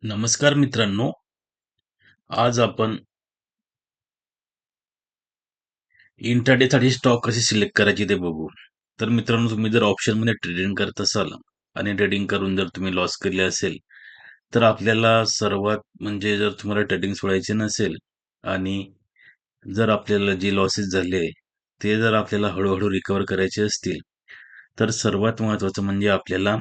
नमस्कार मित्रांनो. आज आपण इंट्राडेसाठी स्टॉक कसे सिलेक्ट करायचे ते बघू. तर मित्रांनो तुम्ही जर ऑप्शनमध्ये ट्रेडिंग करत असाल आणि ट्रेडिंग करून जर तुम्ही लॉस केले असेल, तर आपल्याला सर्वात म्हणजे जर तुम्हाला ट्रेडिंग सोडायचे नसेल आणि जर आपल्याला जे लॉसेस झाले, ते जर आपल्याला हळूहळू रिकवर करायचे असतील, तर सर्वात महत्वाचं म्हणजे आपल्याला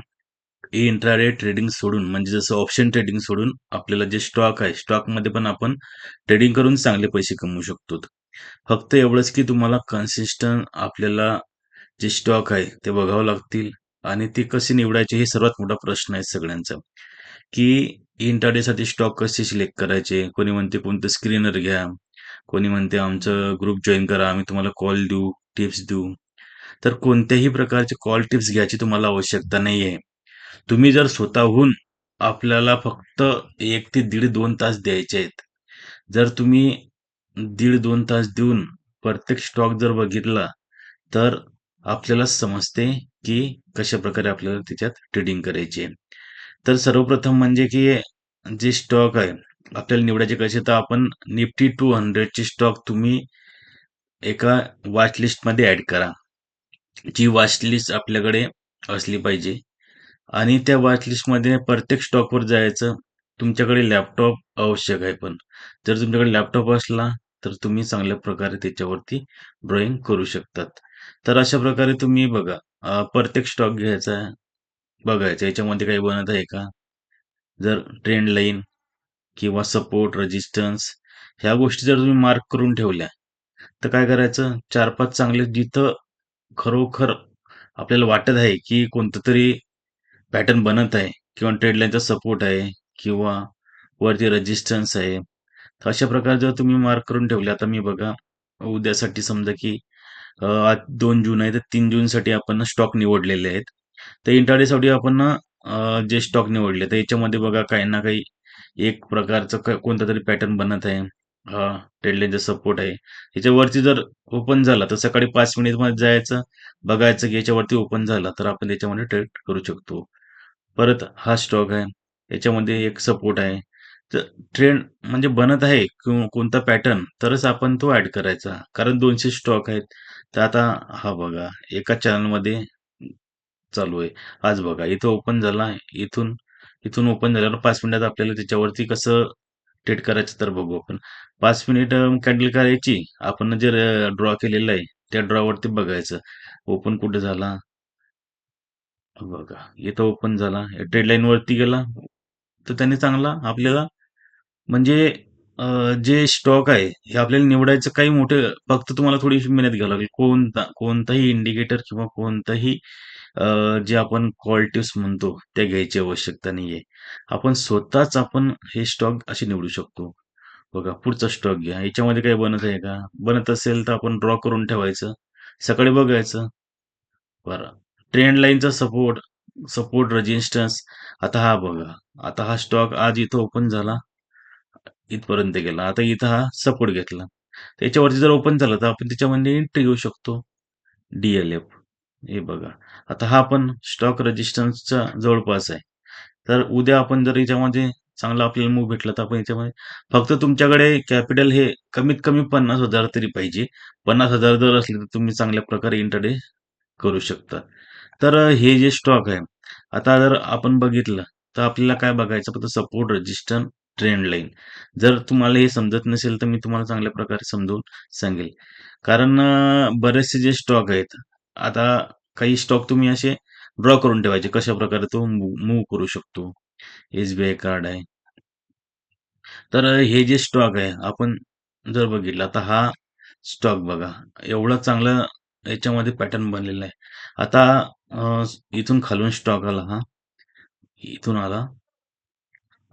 इंट्राडे ट्रेडिंग सोडून म्हणजे जसं ऑप्शन ट्रेडिंग सोडून आपल्याला जे स्टॉक आहे, स्टॉकमध्ये पण आपण ट्रेडिंग करून चांगले पैसे कमवू शकतो. फक्त एवढंच की तुम्हाला कन्सिस्टंट आपल्याला जे स्टॉक आहे ते बघावं लागतील आणि ते कसे निवडायचे हे सर्वात मोठा प्रश्न आहे सगळ्यांचा. की इंट्राडेसाठी स्टॉक कसे सिलेक्ट करायचे? कोणी म्हणते कोणतं स्क्रीनर घ्या, कोणी म्हणते आमचं ग्रुप जॉईन करा, आम्ही तुम्हाला कॉल देऊ, टिप्स देऊ. तर कोणत्याही प्रकारचे कॉल टिप्स घ्यायची तुम्हाला आवश्यकता नाहीये. तुम्ही जर स्वतःहून आपल्याला फक्त एक ते दीड दोन तास द्यायचे आहेत. जर तुम्ही दीड दोन तास देऊन प्रत्येक स्टॉक जर बघितला, तर आपल्याला समजते की कशा प्रकारे आपल्याला त्याच्यात ट्रेडिंग करायची आहे. तर सर्वप्रथम म्हणजे की जे स्टॉक आहे, आपल्याला निवडायचे कसे तर आपण निफ्टी टू हंड्रेडचे स्टॉक तुम्ही एका वॉचलिस्टमध्ये ॲड करा. जी वॉच लिस्ट आपल्याकडे असली पाहिजे आणि त्या वॉच लिस्टमध्ये प्रत्येक स्टॉकवर जायचं. तुमच्याकडे लॅपटॉप आवश्यक आहे पण. जर तुमच्याकडे लॅपटॉप असला, तर तुम्ही चांगल्या प्रकारे त्याच्यावरती ड्रॉइंग करू शकतात. तर अशा प्रकारे तुम्ही बघा प्रत्येक स्टॉक घ्यायचा, बघायचा याच्यामध्ये काही बनत आहे का? जर ट्रेंड लाईन किंवा सपोर्ट, रजिस्टन्स ह्या गोष्टी जर तुम्ही मार्क करून ठेवल्या, तर काय करायचं 4-5 चांगले जिथं खरोखर आपल्याला वाटत आहे, की कोणतं तरी पॅटर्न बनत आहे किंवा ट्रेड लाईनचा सपोर्ट आहे किंवा वरती रजिस्टन्स आहे. तर अशा प्रकारे जर तुम्ही मार्क करून ठेवले, आता मी बघा उद्यासाठी समजा की आज दोन जून आहे, तर तीन जूनसाठी आपण स्टॉक निवडलेले आहेत. तर इंटरडेसाठी आपण जे स्टॉक निवडले, तर याच्यामध्ये बघा काही ना काही एक प्रकारचं कोणता तरी पॅटर्न बनत आहे. हा ट्रेडलाईनचा सपोर्ट आहे. याच्यावरती जर ओपन झाला, तर सकाळी पाच मिनिटमध्ये जायचं, बघायचं की याच्यावरती ओपन झाला, तर आपण त्याच्यामध्ये ट्रेड करू शकतो. परत हा स्टॉक आहे. याच्यामध्ये एक सपोर्ट आहे. तर ट्रेंड म्हणजे बनत आहे किंवा कोणता पॅटर्न तरच आपण तो ॲड करायचा. कारण दोनशे स्टॉक आहेत. तर आता हा बघा एका चॅनलमध्ये चालू आहे. आज बघा इथं ओपन झाला. इथून इथून ओपन झाल्यावर पाच मिनिटात आपल्याला त्याच्यावरती कसं ट्रेड करायचं तर बघू आपण. पाच मिनिट कॅन्डल करायची. आपण जे ड्रॉ केलेलं आहे, त्या ड्रॉवरती बघायचं. ओपन कुठे झाला? बघा, इथं ओपन झाला. ट्रेडलाईन वरती गेला. तर त्याने चांगला आपल्याला म्हणजे जे स्टॉक आहे, हे आपल्याला निवडायचं काही मोठे फक्त तुम्हाला थोडीशी मेहनत घ्यावी लागेल. कोणता कोणताही इंडिकेटर किंवा कोणताही जे आपण कॉल टिप्स म्हणतो, त्या घ्यायची आवश्यकता नाहीये. आपण स्वतःच आपण हे स्टॉक असे निवडू शकतो. बघा, पुढचा स्टॉक घ्या. याच्यामध्ये काही बनत आहे का? बनत असेल तर आपण ड्रॉ करून ठेवायचं. सकाळी बघायचं. बरं. ट्रेंड लाईनचा सपोर्ट, सपोर्ट रेजिस्टन्स आता हा बघा. आता हा स्टॉक आज इथं ओपन झाला. इथपर्यंत गेला. आता इथं हा सपोर्ट घेतला. त्याच्यावरती जर ओपन झालं, तर आपण त्याच्यामध्ये एंट्री घेऊ शकतो. डीएलएफ हे बघा. आता हा पण स्टॉक रेझिस्टन्सच्या जवळपास आहे. तर उद्या आपण जर याच्यामध्ये चांगला आपल्याला मूव्ह भेटला, तर आपण याच्यामध्ये फक्त तुमच्याकडे कॅपिटल हे कमीत कमी 50,000 तरी पाहिजे. 50,000 जर असले, तर तुम्ही चांगल्या प्रकारे इंटरडे करू शकता. तर हे जे स्टॉक आहे, आता जर आपण बघितलं, तर आपल्याला काय बघायचं फक्त सपोर्ट, रजिस्टन ट्रेंड लाईन. जर तुम्हाला हे समजत नसेल, तर मी तुम्हाला चांगल्या प्रकारे समजून सांगेल. कारण बरेचसे जे स्टॉक आहेत, आता काही स्टॉक तुम्ही असे ड्रॉ करून ठेवायचे. कशाप्रकारे तो मूव्ह करू शकतो. एसबीआय कार्ड आहे. तर हे जे स्टॉक आहे, आपण जर बघितलं, आता हा स्टॉक बघा, एवढा चांगला याच्यामध्ये पॅटर्न बनलेला आहे. आता अ, इथून खालून स्टॉक आला हा. इथून आला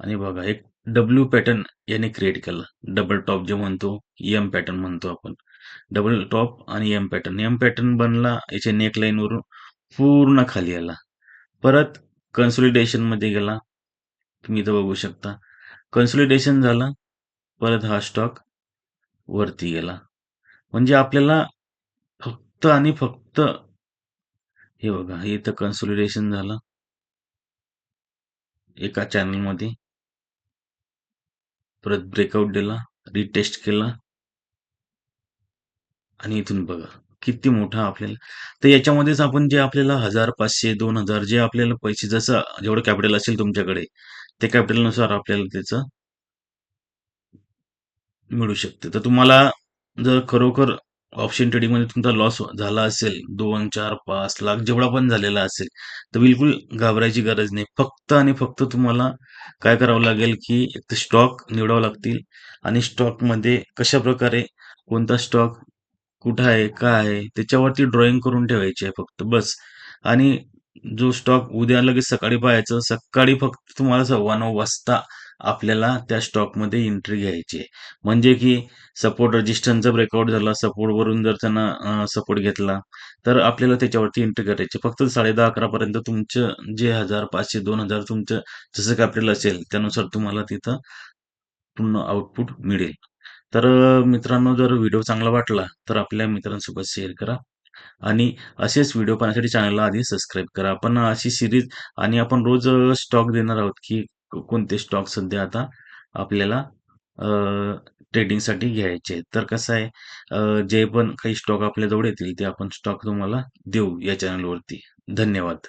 आणि बघा एक डब्ल्यू पॅटर्न याने क्रिएट केला. डबल टॉप जे म्हणतो, एम पॅटर्न म्हणतो आपण. डबल टॉप आणि एम पॅटर्न. एम पॅटर्न बनला याच्या नेक लाईनवरून पूर्ण खाली आला. परत कन्सोलिडेशनमध्ये गेला. तुम्ही इथं बघू शकता. कन्सोलिडेशन झालं. परत हा स्टॉक वरती गेला. म्हणजे आपल्याला फक्त आणि फक्त हे बघा, इथं कन्सोलिडेशन झालं. एका चॅनलमध्ये परत ब्रेकआउट दिला रिटेस्ट केला. आणि इथून बघा किती मोठा आपल्याला. तर याच्यामध्येच आपण जे आपल्याला हजार पाचशे दोन हजार जे आपल्याला पैसे जसं जेवढं कॅपिटल असेल तुमच्याकडे ते कॅपिटलनुसार आपल्याला त्याचं मिळू शकते. तर तुम्हाला जर खरोखर ऑप्शन ट्रेडिंगमध्ये तुमचा लॉस झाला असेल दोन चार पाच लाख जेवढा पण झालेला असेल तर बिलकुल घाबरायची गरज नाही. फक्त आणि फक्त तुम्हाला काय करावं लागेल की एक तर स्टॉक निवडावं लागतील आणि स्टॉकमध्ये कशा प्रकारे कोणता स्टॉक कुठं आहे काय आहे त्याच्यावरती ड्रॉइंग करून ठेवायची आहे फक्त बस. आणि जो स्टॉक उद्या लगेच सकाळी पाहायचं सकाळी फक्त तुम्हाला सव्वा नऊ वाजता आपल्याला त्या स्टॉकमध्ये एंट्री घ्यायची आहे. म्हणजे की सपोर्ट रजिस्टरचा ब्रेकआउट झाला सपोर्टवरून जर त्यांना सपोर्ट घेतला तर आपल्याला त्याच्यावरती एंट्री करायची फक्त साडे दहा अकरापर्यंत तुमचं जे हजार पाचशे दोन हजार तुमचं जसं कॅपिटल असेल त्यानुसार तुम्हाला तिथं पूर्ण आउटपुट मिळेल. तर मित्रांनो जर व्हिडिओ चांगला वाटला तर आपल्या मित्रांसोबत शेअर करा. आणि असेच व्हिडिओ पाहण्यासाठी चॅनलला आधी सबस्क्राईब करा. आपण अशी सिरीज आणि आपण रोज स्टॉक देणार आहोत की कोणते स्टॉक सध्या आता आपल्याला ट्रेडिंगसाठी घ्यायचे तर कसं आहे जे पण काही स्टॉक आपल्याजवळ येतील ते आपण स्टॉक तुम्हाला देऊ या चॅनलवरती धन्यवाद.